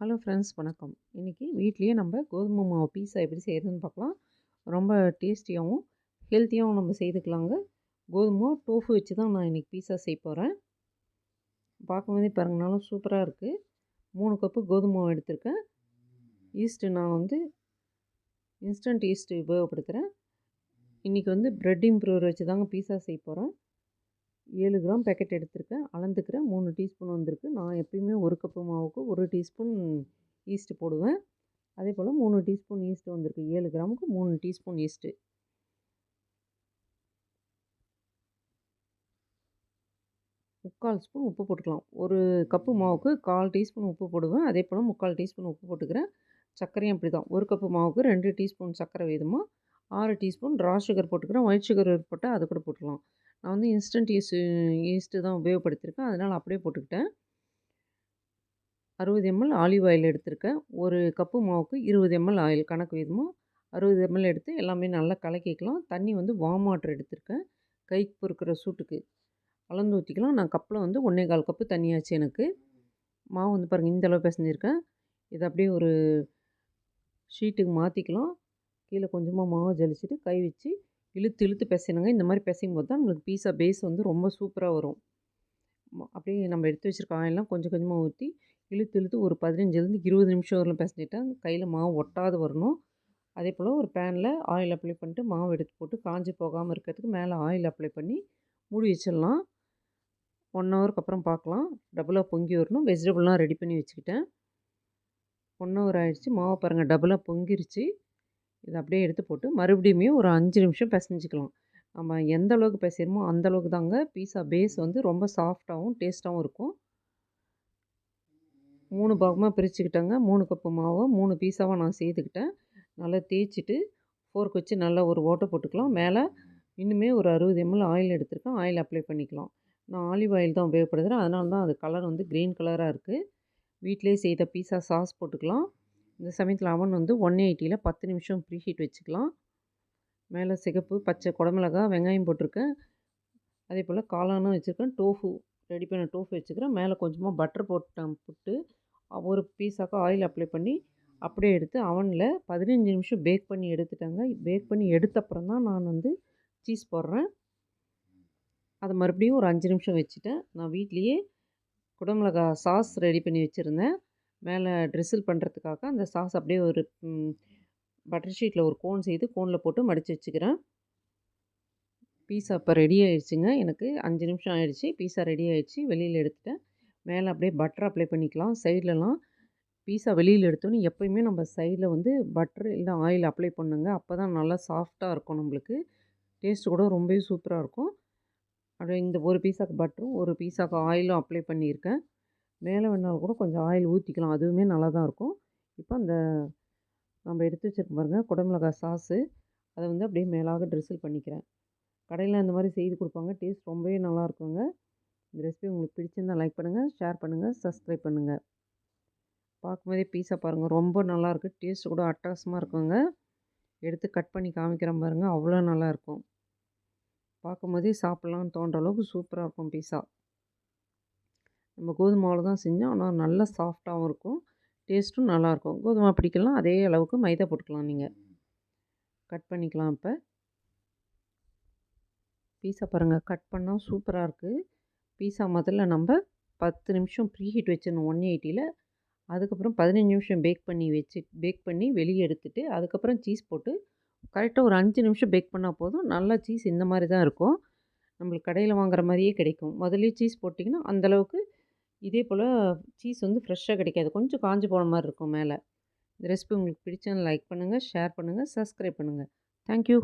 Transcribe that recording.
Hello friends வணக்கம். இன்றைக்கி வீட்லேயே நம்ம கோதுமை மாவு பீஸா எப்படி செய்கிறதுன்னு பார்க்கலாம். ரொம்ப டேஸ்டியாகவும் ஹெல்த்தியாகவும் நம்ம செய்துக்கலாங்க. கோதுமை டோஃபு வச்சு தான் நான் இன்றைக்கி பீஸா செய்ய போகிறேன் பார்க்கும்போதே பாருங்கனாலும் சூப்பராக இருக்குது மூணு கப்பு கோதுமை மாவு எடுத்திருக்கேன். ஈஸ்ட்டு நான் வந்து இன்ஸ்டன்ட் ஈஸ்ட்டு உபயோகப்படுத்துகிறேன் இன்றைக்கி வந்து ப்ரெட் இம்ப்ரூவர் வச்சு தாங்க பீஸா செய்ய போகிறேன் ஏழு கிராம் பேக்கெட் எடுத்திருக்கேன். அளந்துக்கிறேன். மூணு டீஸ்பூன் வந்திருக்கு. நான் எப்பயுமே ஒரு கப்பு மாவுக்கு ஒரு டீஸ்பூன் ஈஸ்ட்டு போடுவேன். அதே போல் மூணு டீஸ்பூன் ஈஸ்ட்டு வந்திருக்கு. ஏழு கிராமுக்கு மூணு டீஸ்பூன் ஈஸ்ட்டு முக்கால் ஸ்பூன் உப்பு போட்டுக்கலாம். ஒரு கப்பு மாவுக்கு கால் டீஸ்பூன் உப்பு போடுவேன். அதே போல் முக்கால் டீஸ்பூன் உப்பு போட்டுக்கிறேன். சர்க்கரையும் அப்படி தான் ஒரு கப்பு மாவுக்கு ரெண்டு டீஸ்பூன் சர்க்கரை வீதமாக ஆறு டீஸ்பூன் ரா சுகர் போட்டுக்கிறேன். ஒயிட் சுகர் போட்டால் அது கூட போட்டுக்கலாம். நான் வந்து இன்ஸ்டன்ட் ஈஸ்ட்டு ஈஸ்ட்டு தான் உபயோகப்படுத்தியிருக்கேன். அதனால் அப்படியே போட்டுக்கிட்டேன். அறுபது எம்எல் ஆலிவ் ஆயில் எடுத்திருக்கேன். ஒரு கப்பு மாவுக்கு இருபது எம்எல் ஆயில் கணக்கு விதமாக அறுபது எம்எல் எடுத்து எல்லாமே நல்லா கலக்கிக்கலாம். தண்ணி வந்து வார்ம் வாட்டர் எடுத்திருக்கேன். கைக்கு பொறுக்கிற சூட்டுக்கு அளந்து ஊற்றிக்கலாம் நான் கப்பில் வந்து ஒன்றே கால் கப்பு தண்ணியாச்சு எனக்கு. மாவு வந்து பாருங்கள் இந்த அளவு பிசைஞ்சிருக்கேன். இதை அப்படியே ஒரு ஷீட்டுக்கு மாற்றிக்கலாம் கீழே கொஞ்சமாக மாவு ஜலிச்சுட்டு கை வச்சு இழுத்து இழுத்து பிசைனுங்க இந்த மாதிரி பிசையும் போது தான் நம்மளுக்கு பீஸா பேஸ் வந்து ரொம்ப சூப்பராக வரும். அப்படியே நம்ம எடுத்து வச்சுருக்க எல்லாம் கொஞ்சம் கொஞ்சமாக ஊற்றி இழுத்து இழுத்து ஒரு பதினஞ்சுலேருந்து இருபது நிமிஷம் வரலாம் பிசைஞ்சிட்டா கையில் மாவு ஒட்டாது வரணும். அதே போல் ஒரு பேனில் ஆயில் அப்ளை பண்ணிட்டு மாவு எடுத்து போட்டு காஞ்சி போகாமல் இருக்கிறதுக்கு மேலே ஆயில் அப்ளை பண்ணி மூடி வச்சிடலாம். ஒன் ஹவருக்கு அப்புறம் பார்க்கலாம். டபுளாக பொங்கி வரணும். வெஜிடபிள்லாம் ரெடி பண்ணி வச்சுக்கிட்டேன். ஒன் ஹவர் ஆகிடுச்சி மாவு பாருங்கள் டபுளாக பொங்கிருச்சு. இதை அப்படியே எடுத்து போட்டு மறுபடியுமே ஒரு அஞ்சு நிமிஷம் பிசைஞ்சிக்கலாம். நம்ம எந்த அளவுக்கு பிசைகிறோமோ அந்த அளவுக்கு தாங்க பீஸா பேஸ் வந்து ரொம்ப சாஃப்டாகவும் டேஸ்ட்டாகவும் இருக்கும். மூணு பாகமாக பிரிச்சுக்கிட்டேங்க. மூணு கப்பு மாவை மூணு பீஸாவாக நான் செய்துக்கிட்டேன். நல்லா தேய்ச்சிட்டு ஃபோர்க் வச்சு நல்லா ஒரு ஓட்டை போட்டுக்கலாம். மேலே இன்னுமே ஒரு அறுபது எம்எல் ஆயில் எடுத்திருக்கேன். ஆயில் அப்ளை பண்ணிக்கலாம். நான் ஆலிவ் ஆயில் தான் உபயோகப்படுத்துகிறேன் அதனால தான் அது கலர் வந்து க்ரீன் கலராக இருக்குது வீட்டிலே செய்த பீஸா சாஸ் போட்டுக்கலாம். இந்த சமயத்தில் அவன் வந்து ஒன் எயிட்டியில் பத்து நிமிஷம் ப்ரீ ஹீட் வச்சுக்கலாம். மேலே சிகப்பு பச்சை குடமிளகா வெங்காயம் போட்டிருக்கேன். அதே போல் காளானும் வச்சுருக்கேன். டோஃபு ரெடி பண்ண டோஃபு வச்சுக்கிறேன். மேலே கொஞ்சமாக பட்டர் போட்டேன் புட்டு ஒரு பீஸாக்க ஆயில் அப்ளை பண்ணி அப்படியே எடுத்து அவனில் பதினஞ்சு நிமிஷம் பேக் பண்ணி எடுத்துட்டாங்க. பேக் பண்ணி எடுத்த அப்புறம் தான் நான் வந்து சீஸ் போடுறேன். அதை மறுபடியும் ஒரு அஞ்சு நிமிஷம் வச்சுட்டேன். நான் வீட்லேயே குடமிளகா சாஸ் ரெடி பண்ணி வச்சுருந்தேன். மேலே ட்ரெஸ்ஸில் பண்ணுறதுக்காக அந்த சாஸ் அப்படியே ஒரு பட்டர் ஷீட்டில் ஒரு கோன் செய்து கோனில் போட்டு மடித்து வச்சுக்கிறேன். பீஸா இப்போ ரெடி ஆயிடுச்சுங்க. எனக்கு அஞ்சு நிமிஷம் ஆயிடுச்சு. பீஸா ரெடி ஆயிடுச்சு. வெளியில் எடுத்துட்டேன். மேலே அப்படியே பட்டர் அப்ளை பண்ணிக்கலாம். சைட்லலாம் பீஸா வெளியில் எடுத்தோன்னே எப்போயுமே நம்ம சைடில் வந்து பட்டர் இல்லை ஆயில் அப்ளை பண்ணுங்க. அப்போ தான் நல்லா சாஃப்டாக இருக்கும் நம்மளுக்கு. டேஸ்ட்டு கூட ரொம்பவே சூப்பராக இருக்கும். அப்படியே இந்த ஒரு பீஸாக்கு பட்டரும் ஒரு பீஸாக்கு ஆயிலும் அப்ளை பண்ணியிருக்கேன். மேலே வேணாலும் கூட கொஞ்சம் ஆயில் ஊற்றிக்கலாம் அதுவுமே நல்லா தான் இருக்கும். இப்போ அந்த நம்ம எடுத்து வச்சுருக்க பாருங்கள் குடமிளகா சாஸு அதை வந்து அப்படியே மேலாக ட்ரெஸ்ஸில் பண்ணிக்கிறேன். கடையில் அந்த மாதிரி செய்து கொடுப்பாங்க. டேஸ்ட் ரொம்பவே நல்லா இருக்குங்க. இந்த ரெசிபி உங்களுக்கு பிடிச்சிருந்தால் லைக் பண்ணுங்கள் ஷேர் பண்ணுங்கள் சப்ஸ்கிரைப் பண்ணுங்கள் பார்க்கும்போதே பீஸா பாருங்கள் ரொம்ப நல்லாயிருக்கு டேஸ்ட்டு கூட அட்டகாசமாக இருக்குங்க. எடுத்து கட் பண்ணி காமிக்கிறேன் பாருங்கள் அவ்வளோ நல்லாயிருக்கும் பார்க்கும்போதே சாப்பிட்லான்னு தோன்ற அளவுக்கு சூப்பராக இருக்கும் பீஸா நம்ம கோதுமாவில் தான் செஞ்சோம். ஆனால் நல்லா சாஃப்டாகவும் இருக்கும். டேஸ்ட்டும் நல்லாயிருக்கும் கோதுமை பிடிக்கலாம். அதே அளவுக்கு மைதா போட்டுக்கலாம் நீங்கள் கட் பண்ணிக்கலாம் இப்போ. பீஸா பாருங்கள் கட் பண்ணால் சூப்பராக இருக்குது பீஸா முதல்ல நம்ம பத்து நிமிஷம் ப்ரீ ஹீட் வச்சிடணும் ஒன் எயிட்டியில் அதுக்கப்புறம் பதினஞ்சு நிமிஷம் பேக் பண்ணி வச்சு பேக் பண்ணி வெளியே எடுத்துகிட்டு அதுக்கப்புறம் சீஸ் போட்டு கரெக்டாக ஒரு அஞ்சு நிமிஷம் பேக் பண்ணால் போதும். நல்லா சீஸ் இந்த மாதிரி தான் இருக்கும். நம்மளுக்கு கடையில் வாங்குற மாதிரியே கிடைக்கும். முதல்ல சீஸ் போட்டிங்கன்னா அந்தளவுக்கு இதே போல் சீஸ் வந்து ஃப்ரெஷ்ஷாக கிடைக்காது. கொஞ்சம் காஞ்சி போன மாதிரி இருக்கும் மேலே. இந்த ரெசிபி உங்களுக்கு பிடிச்சா லைக் பண்ணுங்கள் ஷேர் பண்ணுங்கள் சப்ஸ்கிரைப் பண்ணுங்கள் தேங்க்யூ